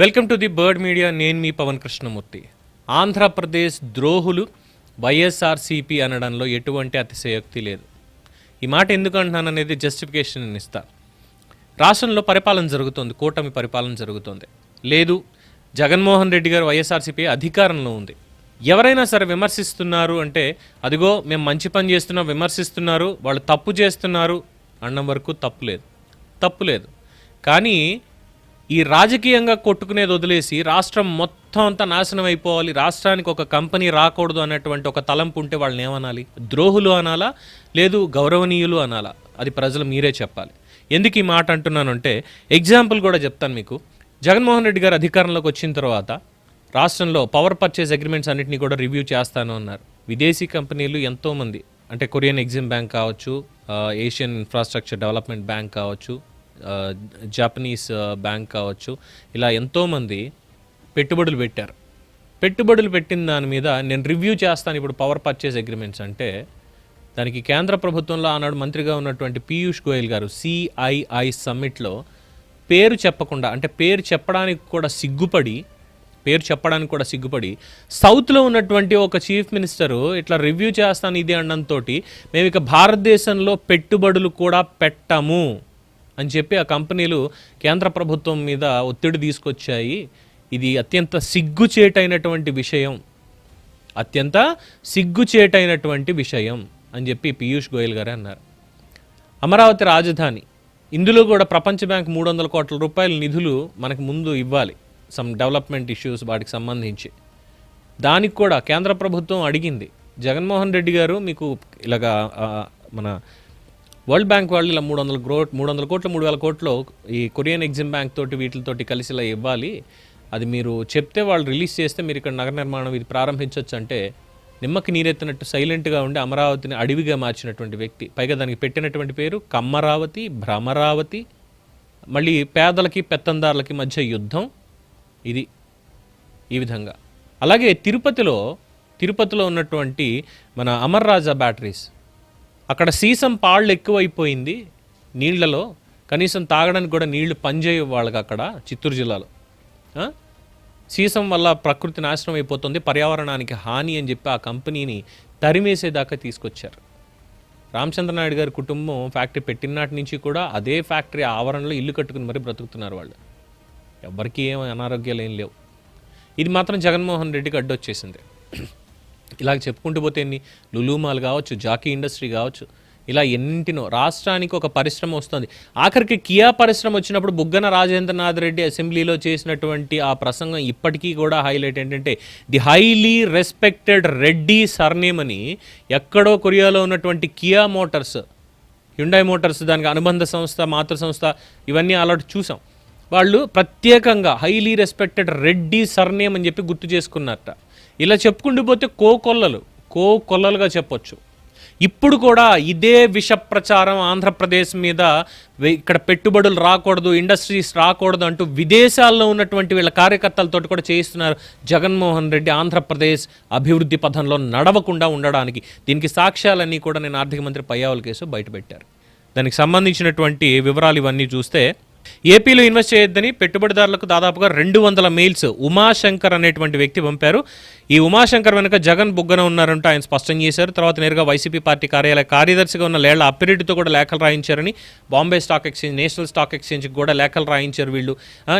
Welcome to the bird media. నేను మీ పవన్ కృష్ణమూర్తి. ఆంధ్రప్రదేశ్ ద్రోహులు వైఎస్ఆర్సీపీ అనడంలో ఎటువంటి అతిశయోక్తి లేదు. ఈ మాట ఎందుకు అంటున్నాను అనేది జస్టిఫికేషన్ నేను ఇస్తా. రాష్ట్రంలో పరిపాలన జరుగుతోంది కూటమి పరిపాలన జరుగుతోంది. లేదు జగన్మోహన్ రెడ్డి గారు వైఎస్ఆర్సీపీ అధికారంలో ఉంది. ఎవరైనా సరే విమర్శిస్తున్నారు అంటే అదిగో మేము మంచి పని చేస్తున్నాం విమర్శిస్తున్నారు వాళ్ళు తప్పు చేస్తున్నారు అన్న వరకు తప్పు లేదు. తప్పు లేదు. కానీ ఈ రాజకీయంగా కొట్టుకునేది వదిలేసి రాష్ట్రం మొత్తం అంతా నాశనం అయిపోవాలి రాష్ట్రానికి ఒక కంపెనీ రాకూడదు అన్నటువంటి ఒక తలంపు ఉంటే వాళ్ళని ఏమనాలి? ద్రోహులు అనాలా? లేదు గౌరవనీయులు అనాలా? అది ప్రజలు మీరే చెప్పాలి. ఎందుకు ఈ మాట అంటున్నానంటే ఎగ్జాంపుల్ కూడా చెప్తాను మీకు. జగన్మోహన్ రెడ్డి గారు అధికారంలోకి వచ్చిన తర్వాత రాష్ట్రంలో పవర్ పర్చేస్ అగ్రిమెంట్స్ అన్నింటినీ కూడా రివ్యూ చేస్తాను అన్నారు. విదేశీ కంపెనీలు ఎంతోమంది అంటే కొరియన్ ఎగ్జిమ్ బ్యాంక్ కావచ్చు ఏషియన్ ఇన్ఫ్రాస్ట్రక్చర్ డెవలప్మెంట్ బ్యాంక్ కావచ్చు జపనీస్ బ్యాంక్ కావచ్చు. ఇలా ఎంతోమంది పెట్టుబడులు పెట్టారు. పెట్టుబడులు పెట్టిన దాని మీద నేను రివ్యూ చేస్తాను ఇప్పుడు పవర్ పర్చేస్ అగ్రిమెంట్స్ అంటే దానికి కేంద్ర ప్రభుత్వంలో ఆనాడు మంత్రిగా ఉన్నటువంటి పీయూష్ గోయల్ గారు సిఐఐ సమ్మిట్లో పేరు చెప్పకుండా అంటే పేరు చెప్పడానికి కూడా సిగ్గుపడి పేరు చెప్పడానికి కూడా సిగ్గుపడి సౌత్లో ఉన్నటువంటి ఒక చీఫ్ మినిస్టరు ఇట్లా రివ్యూ చేస్తాను ఇది అనడంతో మేము ఇక భారతదేశంలో పెట్టుబడులు కూడా పెట్టము. అని చెప్పి ఆ కంపెనీలు కేంద్ర ప్రభుత్వం మీద ఒత్తిడి తీసుకొచ్చాయి. ఇది అత్యంత సిగ్గుచేటైనటువంటి విషయం. అత్యంత సిగ్గుచేటైనటువంటి విషయం అని చెప్పి పీయూష్ గోయల్ గారే అన్నారు. అమరావతి రాజధాని. ఇందులో కూడా ప్రపంచ బ్యాంక్ మూడు వందల కోట్ల రూపాయల నిధులు మనకు ముందు ఇవ్వాలి. సమ్ డెవలప్మెంట్ ఇష్యూస్ వాటికి సంబంధించి. దానికి కూడా కేంద్ర ప్రభుత్వం అడిగింది. జగన్మోహన్ రెడ్డి గారు మీకు ఇలాగా మన వరల్డ్ బ్యాంక్ వాళ్ళు ఇలా మూడు వందల గ్రో మూడు వందల కోట్లు మూడు వేల కోట్లు ఈ కొరియన్ ఎగ్జిమ్ బ్యాంక్ తోటి వీటితోటి కలిసి ఇలా ఇవ్వాలి. అది మీరు చెప్తే వాళ్ళు రిలీజ్ చేస్తే మీరు ఇక్కడ నగర నిర్మాణం ఇది ప్రారంభించవచ్చు అంటే నిమ్మకి నీరెత్తినట్టు సైలెంట్గా ఉండి అమరావతిని అడవిగా మార్చినటువంటి వ్యక్తి. పైగా దానికి పెట్టినటువంటి పేరు కమ్మరావతి భ్రమరావతి మళ్ళీ పేదలకి పెత్తందారులకి మధ్య యుద్ధం. ఇది ఈ విధంగా. అలాగే తిరుపతిలో తిరుపతిలో ఉన్నటువంటి మన అమర్రాజా బ్యాటరీస్. అక్కడ సీసం పాళ్ళు ఎక్కువైపోయింది నీళ్ళలో కనీసం తాగడానికి కూడా నీళ్ళు పనిచేయవు వాళ్ళకి అక్కడ చిత్తూరు జిల్లాలో. సీసం వల్ల ప్రకృతి నాశనం అయిపోతుంది పర్యావరణానికి హాని అని చెప్పి ఆ కంపెనీని తరిమేసేదాకా తీసుకొచ్చారు. రామచంద్ర నాయుడు గారి కుటుంబం ఫ్యాక్టరీ పెట్టినాటి నుంచి కూడా అదే ఫ్యాక్టరీ ఆవరణలో ఇల్లు కట్టుకుని మరీ బ్రతుకుతున్నారు వాళ్ళు. ఎవరికీ ఏం అనారోగ్యాలు ఏం లేవు. ఇది మాత్రం జగన్మోహన్ రెడ్డికి అడ్డొచ్చేసింది. ఇలాగ చెప్పుకుంటూ పోతే ఎన్ని? లులుమాల్ కావచ్చు జాకీ ఇండస్ట్రీ కావచ్చు. ఇలా ఎన్నింటినో రాష్ట్రానికి ఒక పరిశ్రమ వస్తుంది. ఆఖరికి కియా పరిశ్రమ వచ్చినప్పుడు బుగ్గన రాజేంద్రనాథ్ రెడ్డి అసెంబ్లీలో చేసినటువంటి ఆ ప్రసంగం ఇప్పటికీ కూడా హైలైట్ ఏంటంటే the highly respected Reddy surname అని ఎక్కడో కొరియాలో ఉన్నటువంటి కియా మోటార్స్ హ్యుండై మోటార్స్ దానికి అనుబంధ సంస్థ మాతృ సంస్థ ఇవన్నీ అలాంటి చూసాం. వాళ్ళు ప్రత్యేకంగా హైలీ రెస్పెక్టెడ్ రెడ్డి సర్నేమ్ అని చెప్పి గుర్తు చేసుకున్నారట. ఇలా చెప్పుకుంటూ పోతే కో కొల్లలు కో కొల్లలుగా చెప్పొచ్చు. ఇప్పుడు కూడా ఇదే విష ప్రచారం ఆంధ్రప్రదేశ్ మీద ఇక్కడ పెట్టుబడులు రాకూడదు ఇండస్ట్రీస్ రాకూడదు అంటూ విదేశాల్లో ఉన్నటువంటి వీళ్ళ కార్యకర్తలతో కూడా చేయిస్తున్నారు జగన్మోహన్ రెడ్డి ఆంధ్రప్రదేశ్ అభివృద్ధి పథంలో నడవకుండా ఉండడానికి. దీనికి సాక్ష్యాలన్నీ కూడా నేను ఆర్థిక మంత్రి పయ్యావుల కేసు బయటపెట్టారు. దానికి సంబంధించినటువంటి వివరాలు ఇవన్నీ చూస్తే ఏపీలో ఇన్వెస్ట్ చేయొద్దని పెట్టుబడిదారులకు దాదాపుగా రెండు వందల మెయిల్స్ ఉమాశంకర్ అనేటువంటి వ్యక్తి పంపారు. ఈ ఉమాశంకర్ వెనుక జగన్ బుగ్గన ఉన్నారంటూ ఆయన స్పష్టం చేశారు. తర్వాత నేరుగా వైసీపీ పార్టీ కార్యాలయ కార్యదర్శిగా ఉన్న లేళ్ళ అప్పిరెడ్డితో కూడా లేఖలు రాయించారని Bombay stock exchange national stock ఎక్స్చేంజ్కి కూడా లేఖలు రాయించారు వీళ్ళు.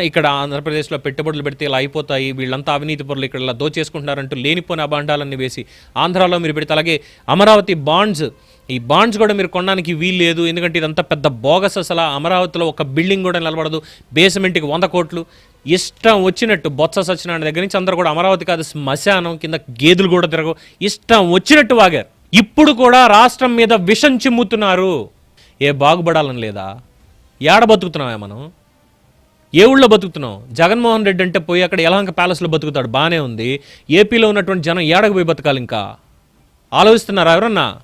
ఇక్కడ ఆంధ్రప్రదేశ్లో పెట్టుబడులు పెడితే ఇలా అయిపోతాయి. వీళ్ళంతా అవినీతి పరులు ఇక్కడ ఇలా దోచేసుకుంటున్నారంటూ లేనిపోని అభాండాలన్నీ వేసి ఆంధ్రాలో మీరు పెడితే అలాగే అమరావతి బాండ్స్ ఈ బాండ్స్ కూడా మీరు కొనడానికి వీలు లేదు. ఎందుకంటే ఇదంతా పెద్ద బోగస్ అసలు. అమరావతిలో ఒక బిల్డింగ్ కూడా నిలబడదు. బేస్మెంట్కి వంద కోట్లు. ఇష్టం వచ్చినట్టు బొత్స సత్యనారాయణ దగ్గర నుంచి అందరూ కూడా అమరావతి కాదు శ్మశానం కింద గేదెలు కూడా తిరగవు. ఇష్టం వచ్చినట్టు వాగారు. ఇప్పుడు కూడా రాష్ట్రం మీద విషం చిమ్ముతున్నారు. ఏ బాగుపడాలని లేదా? ఏడ బతుకుతున్నామే మనం? ఏ ఊళ్ళో బతుకుతున్నాం జగన్మోహన్ రెడ్డి అంటే పోయి అక్కడ యలహంక ప్యాలెస్లో బతుకుతాడు. బాగానే ఉంది. ఏపీలో ఉన్నటువంటి జనం ఏడకు పోయి బతకాలి ఇంకా ఆలోచిస్తున్నారా ఎవరన్నా?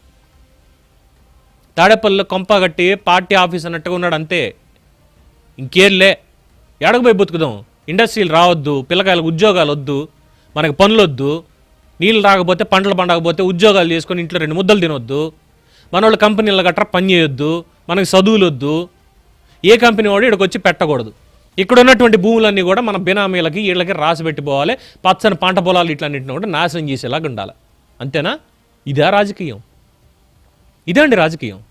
తాడేపల్లిలో కొంప కట్టి పార్టీ ఆఫీస్ అన్నట్టుగా ఉన్నాడు అంతే. ఇంకేర్లే ఎడకు పోయి బతుకుదాం. ఇండస్ట్రీలు రావద్దు పిల్లకాయలకు ఉద్యోగాలు వద్దు మనకి పనులు వద్దు నీళ్ళు రాకపోతే పంటలు పండకపోతే ఉద్యోగాలు చేసుకొని ఇంట్లో రెండు ముద్దలు తినొద్దు మన వాళ్ళు కంపెనీల గట్రా పని చేయొద్దు మనకి చదువులు వద్దు. ఏ కంపెనీ వాడు ఇక్కడికి వచ్చి పెట్టకూడదు. ఇక్కడ ఉన్నటువంటి భూములన్నీ కూడా మన బినామీలకి వీళ్ళకి రాసి పెట్టిపోవాలి. పచ్చని పంట పొలాలు ఇట్లన్నింటిని కూడా నాశనం చేసేలాగా ఉండాలి. అంతేనా? ఇదే రాజకీయం. ఇదే అండి రాజకీయం.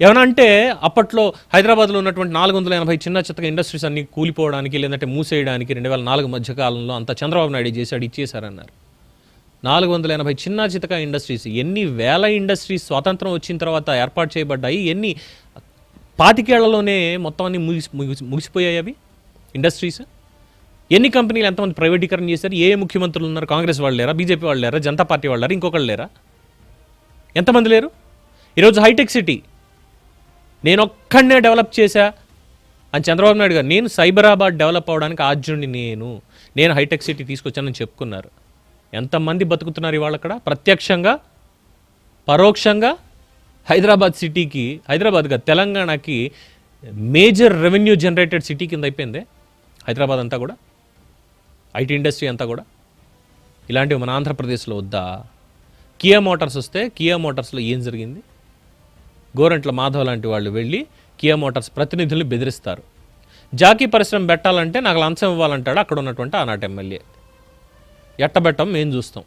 ఏమన్నా అంటే అప్పట్లో హైదరాబాద్లో ఉన్నటువంటి నాలుగు వందల ఎనభై చిన్న చిత్తగా ఇండస్ట్రీస్ అన్ని కూలిపోవడానికి లేదంటే మూసేయడానికి రెండు వేల నాలుగు మధ్యకాలంలో అంతా అంత చంద్రబాబు నాయుడు చేశాడు ఇచ్చేశారన్నారు. నాలుగు వందల ఎనభై చిన్న చితక ఇండస్ట్రీస్ ఎన్ని వేల ఇండస్ట్రీస్ స్వాతంత్రం వచ్చిన తర్వాత ఏర్పాటు చేయబడ్డాయి ఎన్ని పాతికేళ్ళలోనే మొత్తం అన్ని ముగిసి ముగిసి ముగిసిపోయాయి అవి ఇండస్ట్రీస్? ఎన్ని కంపెనీలు ఎంతమంది ప్రైవేటీకరణ చేశారు? ఏ ముఖ్యమంత్రులు ఉన్నారు? కాంగ్రెస్ వాళ్ళు లేరా? బీజేపీ వాళ్ళు లేరా? జనతా పార్టీ వాళ్ళు లేరా? ఇంకొకళ్ళు లేరా? ఎంతమంది లేరు? ఈరోజు హైటెక్ సిటీ. నేను ఒక్కడనే డెవలప్ చేశా అని చంద్రబాబు నాయుడు గారు నేను సైబరాబాద్ డెవలప్ అవడానికి ఆద్యుడిని నేను నేను హైటెక్ సిటీ తీసుకొచ్చానని చెప్పుకున్నారు. ఎంతమంది బతుకుతున్నారు ఇవాళ అక్కడ? ప్రత్యక్షంగా పరోక్షంగా హైదరాబాద్ సిటీకి హైదరాబాద్గా తెలంగాణకి మేజర్ రెవెన్యూ జనరేటెడ్ సిటీ కింద అయిపోయింది. హైదరాబాద్ అంతా కూడా ఐటీ ఇండస్ట్రీ అంతా కూడా. ఇలాంటివి మన ఆంధ్రప్రదేశ్లో వద్దా? కియా మోటార్స్ వస్తే కియా మోటార్స్లో ఏం జరిగింది? గోరంట్ల మాధవ్ లాంటి వాళ్ళు వెళ్ళి కియా మోటార్స్ ప్రతినిధుల్ని బెదిరిస్తారు. జాకీ పరిశ్రమ పెట్టాలంటే నాకు లంచం ఇవ్వాలంటాడు అక్కడ ఉన్నటువంటి ఆనాటి ఎమ్మెల్యే. ఎట్టబెట్టం మేము చూస్తాం.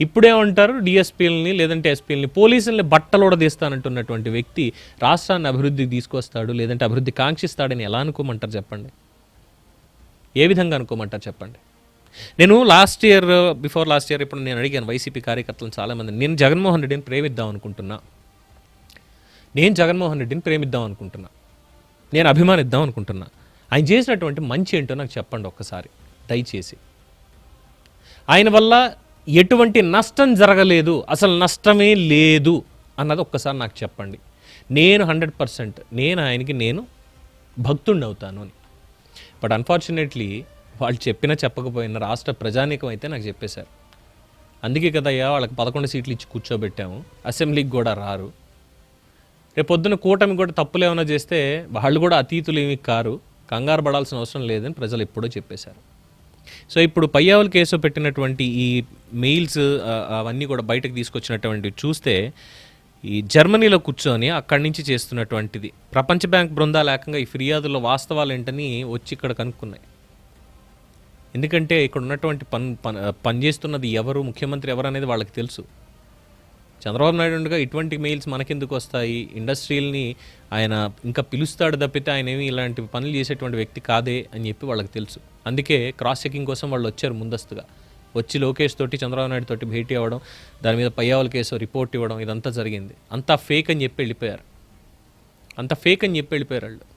ఇప్పుడేమంటారు డిఎస్పీలని లేదంటే ఎస్పీలని పోలీసుల్ని బట్టలోడ తీస్తానంటున్నటువంటి వ్యక్తి రాష్ట్రాన్ని అభివృద్ధికి తీసుకొస్తాడు లేదంటే అభివృద్ధి కాంక్షిస్తాడని ఎలా అనుకోమంటారు చెప్పండి? ఏ విధంగా అనుకోమంటారు చెప్పండి? నేను last year before last year ఇప్పుడు నేను అడిగాను వైసీపీ కార్యకర్తలను చాలామంది. నేను జగన్మోహన్ రెడ్డిని ప్రేమిద్దాం అనుకుంటున్నా. నేను జగన్మోహన్ రెడ్డిని ప్రేమిద్దాం అనుకుంటున్నా. నేను అభిమానిద్దాం అనుకుంటున్నా. ఆయన చేసినటువంటి మంచి ఏంటో నాకు చెప్పండి ఒక్కసారి. దయచేసి. ఆయన వల్ల ఎటువంటి నష్టం జరగలేదు. అసలు నష్టమే లేదు అన్నది ఒక్కసారి నాకు చెప్పండి. నేను హండ్రెడ్ పర్సెంట్ నేను ఆయనకి నేను భక్తుండి అవుతాను అని. బట్ అన్ఫార్చునేట్లీ వాళ్ళు చెప్పినా చెప్పకపోయినా రాష్ట్ర ప్రజానీకం అయితే నాకు చెప్పేశారు. అందుకే కదయ్యా వాళ్ళకి పదకొండు సీట్లు ఇచ్చి కూర్చోబెట్టాము. అసెంబ్లీకి కూడా రారు. రేపు పొద్దున కూటమి కూడా తప్పులు ఏమైనా చేస్తే వాళ్ళు కూడా అతీతులు ఏమి కారు. కంగారు పడాల్సిన అవసరం లేదని ప్రజలు ఎప్పుడో చెప్పేశారు. సో ఇప్పుడు పయ్యావుల కేసు పెట్టినటువంటి ఈ మెయిల్స్ అవన్నీ కూడా బయటకు తీసుకొచ్చినటువంటివి చూస్తే ఈ జర్మనీలో కూర్చొని అక్కడి నుంచి చేస్తున్నటువంటిది. ప్రపంచ బ్యాంక్ బృందాలు ఏకంగా ఈ ఫిర్యాదుల్లో వాస్తవాలు ఏంటని వచ్చి ఇక్కడ కనుక్కున్నాయి. ఎందుకంటే ఇక్కడ ఉన్నటువంటి పని పని పనిచేస్తున్నది ఎవరు ముఖ్యమంత్రి ఎవరు అనేది వాళ్ళకి తెలుసు. చంద్రబాబు నాయుడు ఉండగా ఇటువంటి మెయిల్స్ మనకెందుకు వస్తాయి? ఇండస్ట్రీల్ని ఆయన ఇంకా పిలుస్తాడు తప్పితే ఆయన ఏమి ఇలాంటి పనులు చేసేటువంటి వ్యక్తి కాదే అని చెప్పి వాళ్ళకి తెలుసు. అందుకే క్రాస్ చెకింగ్ కోసం వాళ్ళు వచ్చారు ముందస్తుగా. వచ్చి లోకేష్ తోటి చంద్రబాబు నాయుడు తోటి భేటీ అవ్వడం దాని మీద పయ్యావల కేసు రిపోర్ట్ ఇవ్వడం ఇదంతా జరిగింది. అంతా ఫేక్ అని చెప్పి వెళ్ళిపోయారు. అంత ఫేక్ అని చెప్పి వెళ్ళిపోయారు వాళ్ళు.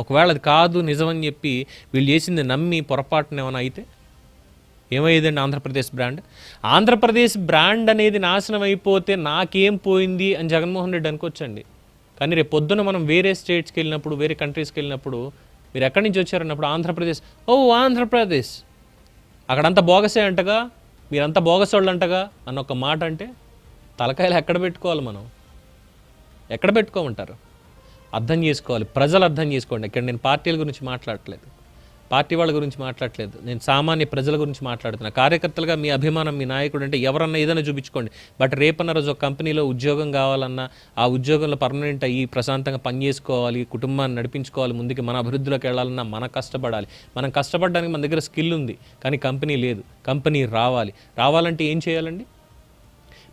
ఒకవేళ అది కాదు నిజమని చెప్పి వీళ్ళు చేసింది నమ్మి పొరపాటున ఏమైనా అయితే ఏమయ్యేదండి ఆంధ్రప్రదేశ్ బ్రాండ్? ఆంధ్రప్రదేశ్ బ్రాండ్ అనేది నాశనం అయిపోతే నాకేం పోయింది అని జగన్మోహన్ రెడ్డి అనుకోవచ్చండి. కానీ రేపు పొద్దున మనం వేరే స్టేట్స్కి వెళ్ళినప్పుడు వేరే కంట్రీస్కి వెళ్ళినప్పుడు మీరు ఎక్కడి నుంచి వచ్చారన్నప్పుడు ఆంధ్రప్రదేశ్ ఓ ఆంధ్రప్రదేశ్! అక్కడంతా బోగసే అంటగా మీరంతా బోగసోళ్ళు అంటగా అన్న ఒక మాట అంటే తలకాయలు ఎక్కడ పెట్టుకోవాలి మనం? ఎక్కడ పెట్టుకోమంటారు? అర్థం చేసుకోవాలి. ప్రజలు అర్థం చేసుకోండి. ఇక్కడ నేను పార్టీల గురించి మాట్లాడట్లేదు. పార్టీ వాళ్ళ గురించి మాట్లాడట్లేదు. నేను సామాన్య ప్రజల గురించి మాట్లాడుతున్నా. కార్యకర్తలుగా మీ అభిమానం మీ నాయకుడు అంటే ఎవరన్నా ఏదైనా చూపించుకోండి. బట్ రేపన్న రోజు ఒక కంపెనీలో ఉద్యోగం కావాలన్నా ఆ ఉద్యోగంలో పర్మనెంట్ అయ్యి ప్రశాంతంగా పని చేసుకోవాలి కుటుంబాన్ని నడిపించుకోవాలి ముందుకు మన అభివృద్ధిలోకి వెళ్ళాలన్నా మనం కష్టపడాలి. మనం కష్టపడడానికి మన దగ్గర స్కిల్ ఉంది కానీ కంపెనీ లేదు. కంపెనీ రావాలి. రావాలంటే ఏం చేయాలండి?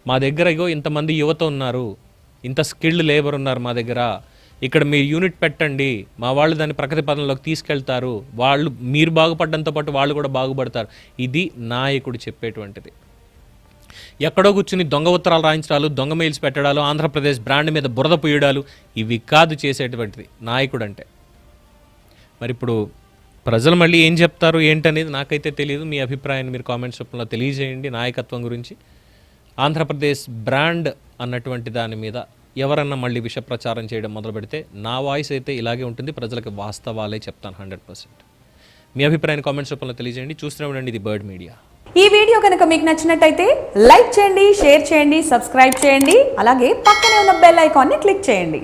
మా దగ్గర ఇగో ఇంతమంది యువత ఉన్నారు. ఇంత స్కిల్డ్ లేబర్ ఉన్నారు మా దగ్గర. ఇక్కడ మీరు యూనిట్ పెట్టండి మా వాళ్ళు దాన్ని ప్రగతి పదంలోకి తీసుకెళ్తారు వాళ్ళు మీరు బాగుపడడంతో పాటు వాళ్ళు కూడా బాగుపడతారు. ఇది నాయకుడు చెప్పేటువంటిది. ఎక్కడో కూర్చుని దొంగ ఉత్తరాలు రాయించడాలు దొంగ మెయిల్స్ పెట్టడాలు ఆంధ్రప్రదేశ్ బ్రాండ్ మీద బురద పూయడాలు ఇవి కాదు చేసేటువంటిది నాయకుడు అంటే మరి ఇప్పుడు ప్రజలు మళ్ళీ ఏం చెప్తారు ఏంటనేది నాకైతే తెలియదు మీ అభిప్రాయాన్ని మీరు కామెంట్స్ రూపంలో తెలియజేయండి నాయకత్వం గురించి. ఆంధ్రప్రదేశ్ బ్రాండ్ అన్నటువంటి దాని మీద ఎవరన్నా మళ్ళీ విష ప్రచారం చేయడం మొదలు పెడితే నా వాయిస్ అయితే ఇలాగే ఉంటుంది ప్రజలకు వాస్తవాలే చెప్తాను హండ్రెడ్ పర్సెంట్. మీ అభిప్రాయాన్ని కామెంట్స్ రూపంలో తెలియజేయండి. చూస్తూనే ఉండండి ఇది బర్డ్ మీడియా. ఈ వీడియో కనుక మీకు నచ్చినట్టయితే లైక్ చేయండి షేర్ చేయండి సబ్స్క్రైబ్ చేయండి అలాగే పక్కనే ఉన్న బెల్ ఐకాన్ని క్లిక్ చేయండి.